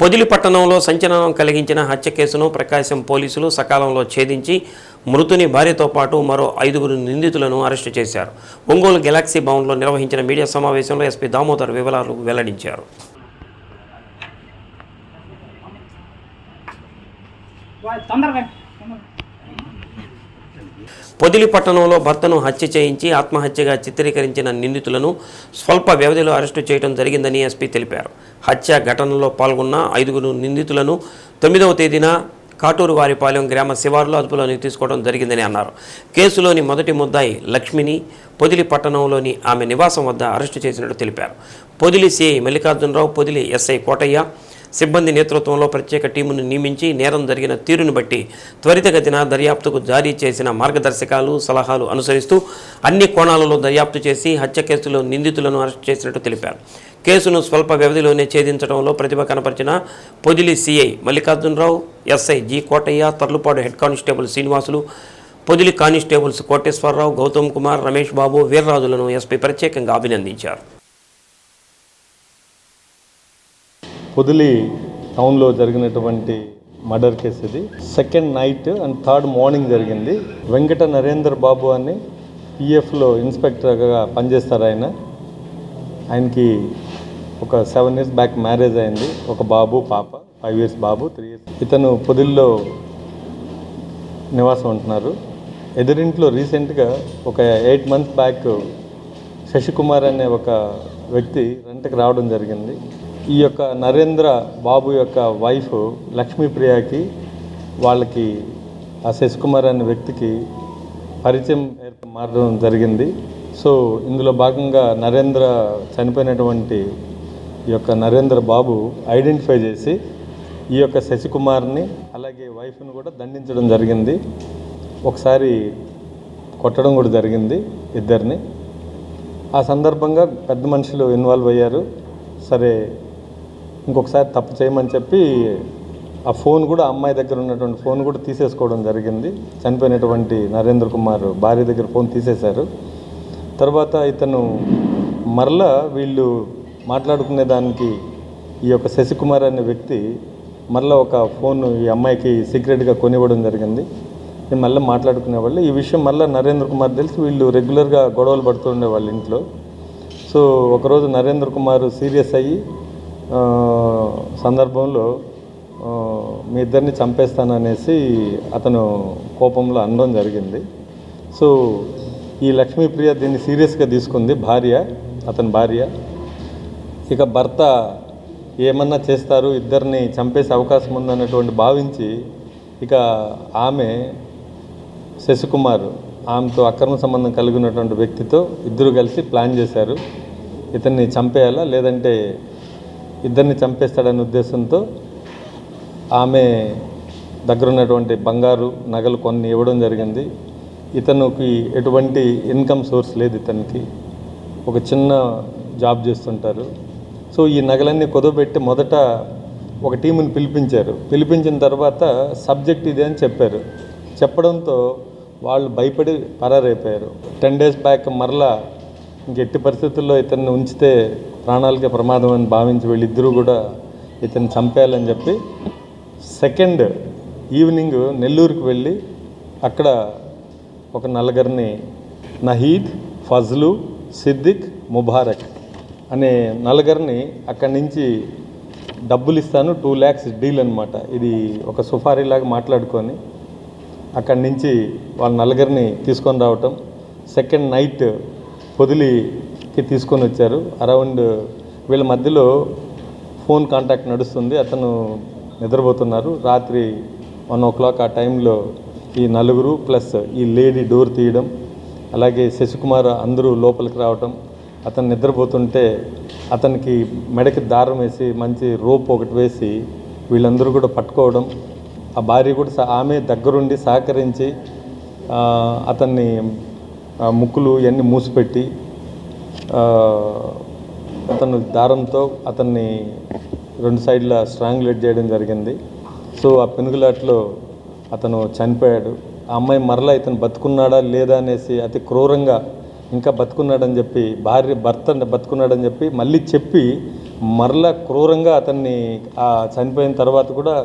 పొదిలి పట్టణంలో సంచలనం కలిగించిన హత్య కేసును ప్రకాశం పోలీసులు సకాలంలో ఛేదించి మృతుని భార్యతో పాటు మరో ఐదుగురు నిందితులను అరెస్టు చేశారు ఒంగోలు గెలాక్సీ భవన్లో నిర్వహించిన మీడియా సమావేశంలో ఎస్పీ దామోదర్ వివరాలు వెల్లడించారు తొందరగా. పొదిలి పట్టణంలో భర్తను హత్య చేయించి ఆత్మహత్యగా చిత్రీకరించిన నిందితులను స్వల్ప వ్యవధిలో అరెస్టు చేయడం జరిగిందని ఎస్పీ తెలిపారు. హత్య ఘటనలో పాల్గొన్న ఐదుగురు నిందితులను తొమ్మిదవ తేదీన కాటూరు వారిపాలెం గ్రామ శివారులో అదుపులోనికి తీసుకోవడం జరిగిందని అన్నారు. కేసులోని మొదటి ముద్దాయి లక్ష్మిని పొదిలి పట్టణంలోని ఆమె నివాసం వద్ద అరెస్టు చేసినట్టు తెలిపారు. పొదిలి సిఐ మల్లికార్జునరావు పొదిలి ఎస్ఐ కోటయ్య సిబ్బంది నేతృత్వంలో ప్రత్యేక టీమును నియమించి నేరం జరిగిన తీరును బట్టి త్వరితగతిన దర్యాప్తుకు జారీ చేసిన మార్గదర్శకాలు సలహాలు అనుసరిస్తూ అన్ని కోణాలలో దర్యాప్తు చేసి హత్య కేసులో నిందితులను అరెస్ట్ చేసినట్టు తెలిపారు. కేసును స్వల్ప వ్యవధిలోనే ఛేదించడంలో ప్రతిభ కనపరిచిన Podili CI Mallikarjunarao SI G Kotaiah Tarlupadu head constable Srinivasulu Podili constables Koteswararao Gautam Kumar Ramesh Babu వీర్రాజులను SP ప్రత్యేకంగా అభినందించారు. పొదిలి టౌన్లో జరిగినటువంటి మర్డర్ కేసు ఇది second night and third morning జరిగింది. వెంకట నరేందర్ బాబు అని పిఎఫ్లో ఇన్స్పెక్టర్గా పనిచేస్తారు ఆయన. ఆయనకి ఒక సెవెన్ ఇయర్స్ బ్యాక్ మ్యారేజ్ అయింది. ఒక బాబు పాప ఫైవ్ ఇయర్స్ బాబు త్రీ ఇయర్స్. ఇతను పొదిల్లో నివాసం ఉంటున్నారు. ఎదురింట్లో రీసెంట్గా ఒక ఎయిట్ మంత్స్ బ్యాక్ శశికుమార్ అనే ఒక వ్యక్తి రెంట్కి రావడం జరిగింది. ఈ యొక్క నరేంద్ర బాబు యొక్క వైఫ్ లక్ష్మీప్రియకి వాళ్ళకి ఆ శశికుమార్ అనే వ్యక్తికి పరిచయం ఏర్ప- మారడం జరిగింది. సో ఇందులో భాగంగా నరేంద్ర చనిపోయినటువంటి ఈ యొక్క నరేంద్ర బాబు ఐడెంటిఫై చేసి ఈ యొక్క శశికుమార్ని అలాగే వైఫ్ని కూడా దండించడం జరిగింది. ఒకసారి కొట్టడం కూడా జరిగింది ఇద్దరిని. ఆ సందర్భంగా పెద్ద మనుషులు ఇన్వాల్వ్ అయ్యారు. సరే ఇంకొకసారి తప్పు చేయమని చెప్పి ఆ ఫోన్ కూడా అమ్మాయి దగ్గర ఉన్నటువంటి ఫోన్ కూడా తీసేసుకోవడం జరిగింది. చనిపోయినటువంటి నరేంద్ర కుమార్ భార్య దగ్గర ఫోన్ తీసేశారు. తర్వాత ఇతను మరలా వీళ్ళు మాట్లాడుకునే దానికి ఈ యొక్క శశికుమార్ అనే వ్యక్తి మరలా ఒక ఫోన్ ఈ అమ్మాయికి సీక్రెట్గా కొనివ్వడం జరిగింది. నేను మళ్ళీ మాట్లాడుకునేవాళ్ళు ఈ విషయం మళ్ళీ నరేంద్ర కుమార్ తెలిసి వీళ్ళు రెగ్యులర్గా గొడవలు పడుతుండే వాళ్ళ ఇంట్లో. సో ఒకరోజు నరేంద్ర కుమార్ సీరియస్ అయ్యి సందర్భంలో మీ ఇద్దరిని చంపేస్తాననేసి అతను కోపంలో అనడం జరిగింది. సో ఈ లక్ష్మీప్రియ దీన్ని సీరియస్గా తీసుకుంది భార్య అతని భార్య. ఇక భర్త ఏమన్నా చేస్తారు ఇద్దరిని చంపేసే అవకాశం ఉందన్నటువంటి భావించి ఇక ఆమె శశికుమార్ ఆమెతో అక్రమ సంబంధం కలిగి ఉన్నటువంటి వ్యక్తితో ఇద్దరు కలిసి ప్లాన్ చేశారు. ఇతన్ని చంపేయాలా లేదంటే ఇద్దరిని చంపేస్తాడనే ఉద్దేశంతో ఆమె దగ్గర ఉన్నటువంటి బంగారు నగలు కొన్ని ఇవ్వడం జరిగింది. ఇతనికి ఎటువంటి ఇన్కమ్ సోర్స్ లేదు ఇతనికి. ఒక చిన్న జాబ్ చేస్తుంటారు. సో ఈ నగలన్నీ కుదవబెట్టి మొదట ఒక టీముని పిలిపించారు. పిలిపించిన తర్వాత సబ్జెక్ట్ ఇదే అని చెప్పారు. చెప్పడంతో వాళ్ళు భయపడి పరారైపోయారు. టెన్ డేస్ బ్యాక్ మరలా ఇంకెట్టి పరిస్థితుల్లో ఇతన్ని ఉంచితే ప్రాణాలకే ప్రమాదం అని భావించి వీళ్ళిద్దరూ కూడా ఇతను చంపేయాలని చెప్పి సెకండ్ ఈవినింగ్ నెల్లూరుకు వెళ్ళి అక్కడ ఒక నలుగురిని నహీద్ ఫజ్లు సిద్దిక్ ముబారక్ అనే నలుగురిని అక్కడి నుంచి డబ్బులు ఇస్తాను టూ ల్యాక్స్ డీల్ అనమాట ఇది ఒక సుఫారీలాగా మాట్లాడుకొని అక్కడి నుంచి వాళ్ళ నలుగురిని తీసుకొని రావటం. సెకండ్ నైట్ పొదిలి తీసుకొని వచ్చారు. అరౌండ్ వీళ్ళ మధ్యలో ఫోన్ కాంటాక్ట్ నడుస్తుంది. అతను నిద్రపోతున్నారు. రాత్రి వన్ ఓ క్లాక్ ఆ టైంలో ఈ నలుగురు ప్లస్ ఈ లేడీ డోర్ తీయడం అలాగే శశికుమార్ అందరూ లోపలికి రావటం అతను నిద్రపోతుంటే అతనికి మెడకి దారం వేసి మంచి రోప్ ఒకటి వేసి వీళ్ళందరూ కూడా పట్టుకోవడం ఆ భార్య కూడా సహ- ఆమె దగ్గరుండి సహకరించి అతన్ని ముక్కులు ఇవన్నీ మూసిపెట్టి అతను దారంతో అతన్ని రెండు సైడ్ల స్ట్రాంగులేట్ చేయడం జరిగింది. సో ఆ పెనుగులాట్లో అతను చనిపోయాడు. ఆ అమ్మాయి మరలా ఇతను బతుకున్నాడా లేదా అనేసి అతి క్రూరంగా ఇంకా బతుకున్నాడని చెప్పి భార్య భర్త బతుకున్నాడని చెప్పి మళ్ళీ చెప్పి మరలా క్రూరంగా అతన్ని ఆ చనిపోయిన తర్వాత కూడా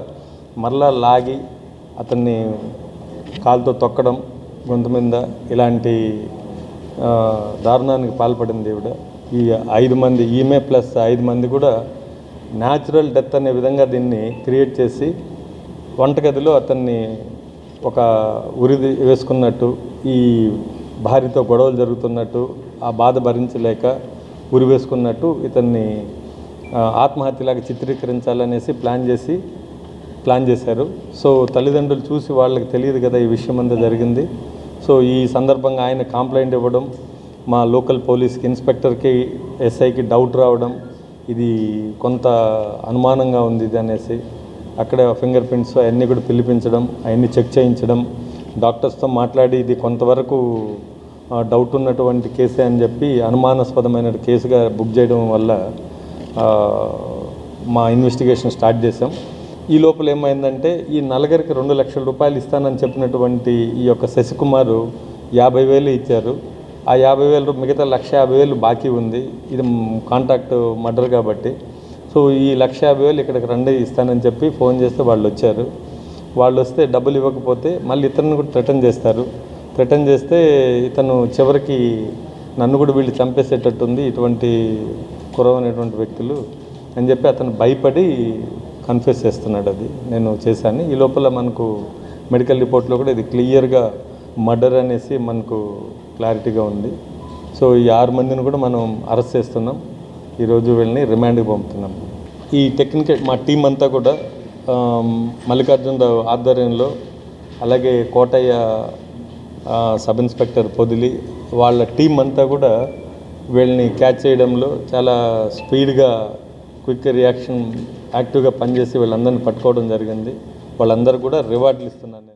మరలా లాగి అతన్ని కాలుతో తొక్కడం గొంతు మీద ఇలాంటి దారుణానికి పాల్పడింది ఈవిడ ఈ ఐదు మంది ఈమె ప్లస్ ఐదు మంది కూడా న్యాచురల్ డెత్ అనే విధంగా దీన్ని క్రియేట్ చేసి వంటగదిలో అతన్ని ఒక ఉరి వేసుకున్నట్టు ఈ భార్యతో గొడవలు జరుగుతున్నట్టు ఆ బాధ భరించలేక ఉరి వేసుకున్నట్టు ఇతన్ని ఆత్మహత్యలాగా చిత్రీకరించాలనేసి ప్లాన్ చేసి ప్లాన్ చేశారు. సో తల్లిదండ్రులు చూసి వాళ్ళకి తెలియదు కదా ఈ విషయం అంతా జరిగింది. సో ఈ సందర్భంగా ఆయన కంప్లైంట్ ఇవ్వడం మా లోకల్ పోలీస్కి ఇన్స్పెక్టర్కి ఎస్ఐకి డౌట్ రావడం ఇది కొంత అనుమానంగా ఉంది ఇది అనేసి అక్కడ ఫింగర్ ప్రింట్స్ అవన్నీ కూడా పిలిపించడం అవన్నీ చెక్ చేయించడం డాక్టర్స్తో మాట్లాడి ఇది కొంతవరకు డౌట్ ఉన్నటువంటి కేసే అని చెప్పి అనుమానాస్పదమైన కేసుగా బుక్ చేయడం వల్ల మా ఇన్వెస్టిగేషన్ స్టార్ట్ చేసాం ఈ లోపల ఏమైందంటే ఈ నలుగురికి రెండు లక్షల రూపాయలు ఇస్తానని చెప్పినటువంటి ఈ యొక్క శశికుమారు యాభై వేలు ఇచ్చారు. ఆ యాభై వేలు మిగతా లక్ష యాభై వేలు బాకీ ఉంది. ఇది కాంటాక్ట్ మర్డర్ కాబట్టి. సో ఈ లక్ష యాభై వేలు ఇక్కడికి రండి ఇస్తానని చెప్పి ఫోన్ చేస్తే వాళ్ళు వచ్చారు. వాళ్ళు వస్తే డబ్బులు ఇవ్వకపోతే మళ్ళీ ఇతను కూడా రిటర్న్ చేస్తారు. రిటర్న్ చేస్తే ఇతను చివరికి నన్ను కూడా వీళ్ళు చంపేసేటట్టుంది ఇటువంటి కురవనేటువంటి వ్యక్తులు అని చెప్పి అతను భయపడి కన్ఫ్యూస్ చేస్తున్నాడు అది. నేను చేశాను. ఈ లోపల మనకు మెడికల్ రిపోర్ట్లో కూడా ఇది క్లియర్గా మర్డర్ అనేసి మనకు క్లారిటీగా ఉంది. సో ఈ ఆరు మందిని కూడా మనం అరెస్ట్ చేస్తున్నాం. ఈరోజు వీళ్ళని రిమాండ్కి పంపుతున్నాం. ఈ టెక్నికల్ మా టీం అంతా కూడా మల్లికార్జున రావు ఆధ్వర్యంలో అలాగే కోటయ్య సబ్ ఇన్స్పెక్టర్ పొదిలి వాళ్ళ టీం అంతా కూడా వీళ్ళని క్యాచ్ చేయడంలో చాలా స్పీడ్గా క్విక్ రియాక్షన్ యాక్టివ్గా పనిచేసి వీళ్ళందరినీ పట్టుకోవడం జరిగింది. వాళ్ళందరూ కూడా రివార్డులు ఇస్తున్నాను నేను.